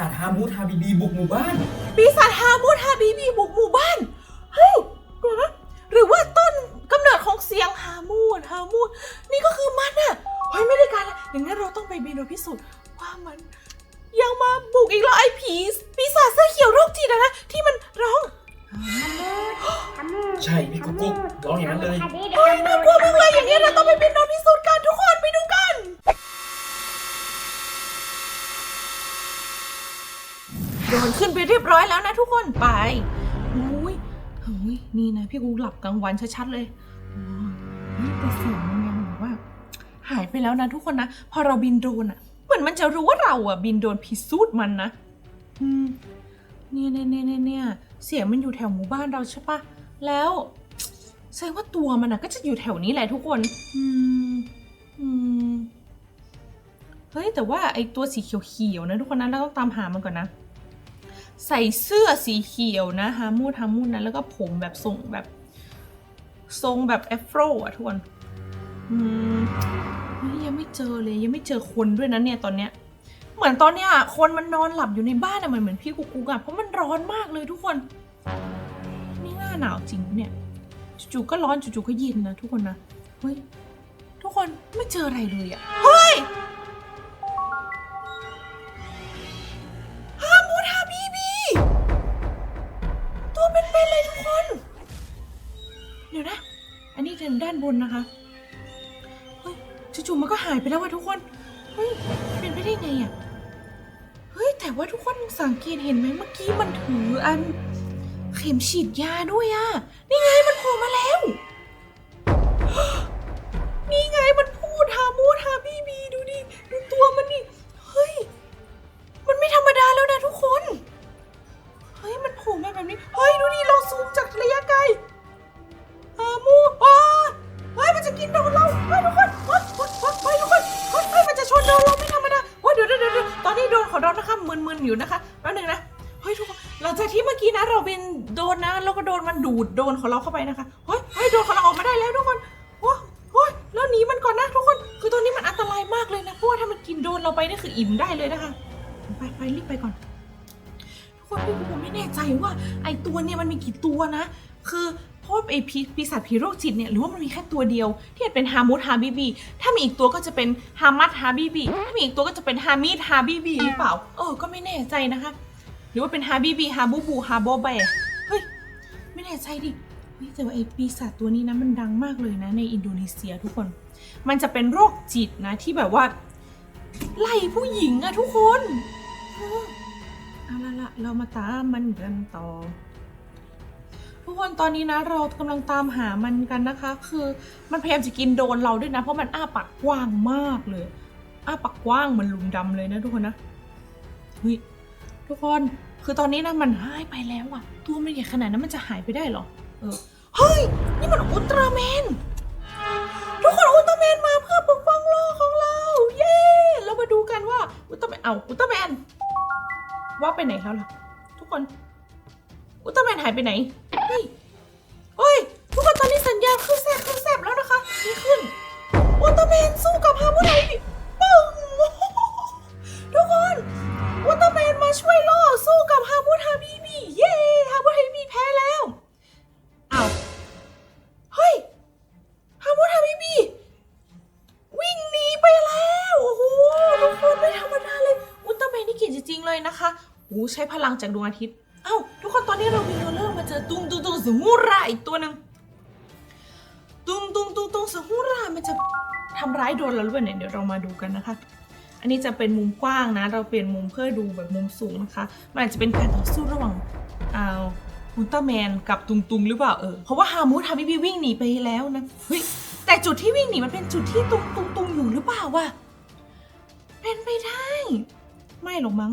ศาจฮามูทาบีบีบุกหมู่บ้าน ปีศาจฮามูดฮาบีบีบุกหมู่บ้าน เฮ้ยเดี๋ยวนะหรือว่าต้นกำเนิดของเสียงฮามูดฮามูดนี่ก็คือมันอะเฮ้ยไม่ได้การละอย่างนั้นเราต้องไปบินโดยพิสูจน์ว่ามัน ยังมาบุกอีกแล้วไอ้ผีปีศาจเสื้อเขียวโรคจิตอะนะที่มันร้อง ใช่พี่กุ๊กกุ๊กร้องอย่างนั้นเลย เฮ้ยน่ากลัวมากเลยอย่างนี้เราต้องไปบินโดยพิสูจน์กันทุกคนไปดูกัน โดนขึ้นไป เรียบร้อยแล้วนะทุกคนไปอุ้ยเฮ้ยนี่นะพี่กูหลับกลางวันชัดๆเลยอ้ยเฮ้ยแต่เสียงมันยังแบบว่า หายไปแล้วนะทุกคนนะ พอเราบินโดรนอะเหมือนมันจะรู้ว่าเราอะบินโดรนพิสูจน์มันนะอืมเนี่ยเนี่ยเนี่ยเนี่ยเนี่ยเสียงมันอยู่แถวหมู่บ้านเราใช่ปะแล้วแสดงว่าตัวมันอะก็จะอยู่แถวนี้แหละทุกคน อืมอืมเฮ้ยแต่ว่าไอตัวสีเขียวๆนะทุกคนนะเราต้องตามหามันก่อนนะ ใส่เสื้อสีเขียวนะฮามูดฮามูดนะแล้วก็ผมแบบทรงแบบทรงแบบแอฟโรอะทุกคนอืมยังไม่เจอเลยยังไม่เจอคนด้วยนะเนี่ยตอนเนี้ย เหมือนตอนเนี้ยคนมันนอนหลับอยู่ในบ้านอะเหมือนเหมือนพี่กุ๊กอะเพราะมันร้อนมากเลยทุกคน นี่หน้าหนาวจริงเนี่ยจู่ๆก็ร้อนจู่ๆก็เย็นนะทุกคนนะเฮ้ยทุกคนไม่เจออะไรเลยอะเฮ้ยานบนนะคะเฮ้ยจู่ๆมันก็หายไปแล้วว่ะทุกคนเฮ้ยเป็นไปได้ไงอะเฮ้ยแต่ว่าทุกคนสังเกตเห็นไหมเมื่อกี้มันถืออัน เข็มฉีดยาด้วยอะนี่ไงมันโผล่มาแล้ว นี่ไงมันพูดฮามูดฮาบีบีดูดิดูตัวมันนี่เฮ้ย อยู่นะคะแป๊บหนึงนะเฮ้ยทุกคนหลังจากที่เมื่อกี้นะเราเป็นโดนนะแล้วก็โดนมันดูดโดนของเราเข้าไปนะคะเฮ้ยเฮ้ยโดนของเราออกมาได้แล้วทุกคนโอ้โอ้ยแล้วหนีมันก่อนนะทุกคน คือตอนนี้มันอันตรายมากเลยนะเพราะว่าถ้ามันกินโดนเราไปนี่คืออิ่มได้เลยนะคะ ไปไปรีบไปก่อน ทุกคนพี่ผมไม่แน่ใจว่า ไอตัวเนี่ยมันมีกี่ตัวนะ คือ ราะว่าไอพีปีศาจผีโรคจิตเนี่ยหรือว่ามันมีแค่ตัวเดียว ที่เป็นฮามุดฮาบิบี ถ้ามีอีกตัวก็จะเป็นฮามัดฮาบิบี ถ้ามีอีกตัวก็จะเป็นฮามิดฮาบิบีหรือเปล่า เออ ก็ไม่แน่ใจนะคะ หรือว่าเป็นฮาบิบีฮาบูบูฮาโบเบเฮ้ย ไม่แน่ใจดิแต่ว่าไอปีศาจตัวนี้นะมันดังมากเลยนะในอินโดนีเซียทุกคน มันจะเป็นโรคจิตนะที่แบบว่าไล่ผู้หญิงอะทุกคนออเอาละละเรามาตามมันกันต่อ ทุกคนตอนนี้นะเรากำลังตามหามันกันนะคะ คือมันพยายามจะกินโดนเราด้วยนะ เพราะมันอ้าปากกว้างมากเลย อ้าปากกว้างเหมือนลุงดำเลยนะทุกคนนะเฮ้ยทุกคนคือตอนนี้นะมันหายไปแล้วอะตัวมันใหญ่ขนาดนั้นมันจะหายไปได้หรอเออเฮ้ยนี่มันอุลตร้าแมนทุกคนอุลตร้าแมนมาเพื่อปกป้องโลกของเรา เย้เรามาดูกันว่าอุลตร้าแมนเอาอุลตร้าแมนว่าไปไหนแล้วล่ะทุกคนอุลตร้าแมนหายไปไหน เฮ้ยเฮ้ย ทุกคนตอนนี้สัญญาณขึ้นแซบขึ้นแซบแล้วนะคะนี่ขึ้นอุลตร้าแมนสู้กับฮาร์โมไนปึ้งทุกคนอุลตร้าแมนมาช่วยล่อสู้กับฮาร์โมทาบีบีเย้ฮาร์โมทาบีบีแพ้แล้วอ้าวเฮ้ยฮาร์โมทาบีบีวิ่งหนีไปแล้วโอ้โหทุกคนไม่ธรรมดาเลยอุลตร้าแมนนี่เก่งจริงๆเลยนะคะโอ้ใช้พลังจากดวงอาทิตย์ เอ้าทุกคนตอนนี้เรามีโรลเลอร์มาเจอตุ้งตุ้งตุ้งสมุราอีกตัวหนึ่งตุ้งตุ้งตุ้งตุ้งสมุรามันจะทำร้ายโดนเราหรือเปล่าเนี่ยเดี๋ยวเรามาดูกันนะคะ อันนี้จะเป็นมุมกว้างนะ เราเปลี่ยนมุมเพื่อดูแบบมุมสูงนะคะ มันอาจจะเป็นการต่อสู้ระหว่างอ่าอุลตร้าแมนกับตุงตุงหรือเปล่าเออเพราะว่าฮามูทำให้พี่วิ่งหนีไปแล้วนะเฮ้ยแต่จุดที่วิ่งหนีมันเป็นจุดที่ตุงตุงตุงอยู่หรือเปล่าวะเป็นไปได้ ไม่หรอกมั้ง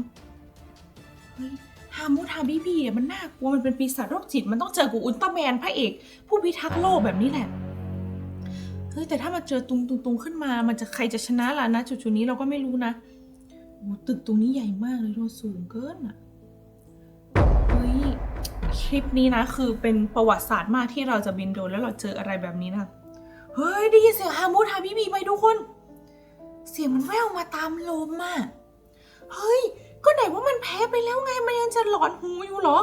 เฮ้ย ฮามูทาบิบีอะมันน่ากลัวมันเป็นปีศาจโรคจิต มันต้องเจอกับอุลตร้าแมนพระเอก ผู้พิทักษ์โลกแบบนี้แหละเฮ้ยแต่ถ้ามาเจอตุงตุงตุงขึ้นมา มันจะใครจะชนะล่ะนะจุดๆนี้เราก็ไม่รู้นะโอ้ตึกตรงนี้ใหญ่มากเลยเราสูงเกินอะเฮ้ยคลิปนี้นะ คือเป็นประวัติศาสตร์มากที่เราจะบินโดรนแล้วเราเจออะไรแบบนี้นะเฮ้ยได้ยินเสียงฮามูทาบิบีไหมทุกคน เสียงมันแว่วมาตามลมอะเฮ้ย ก็ก็ไหนว่ามันแพ้ไปแล้วไงมันยังจะหลอนหูอยู่เหรอ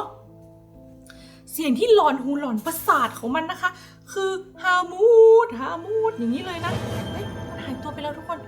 เสียงที่หลอนหูหลอนประสาทของมันนะคะ คือฮามูดฮามูดอย่างนี้เลยนะเฮ้ยมันหายตัวไปแล้วทุกคน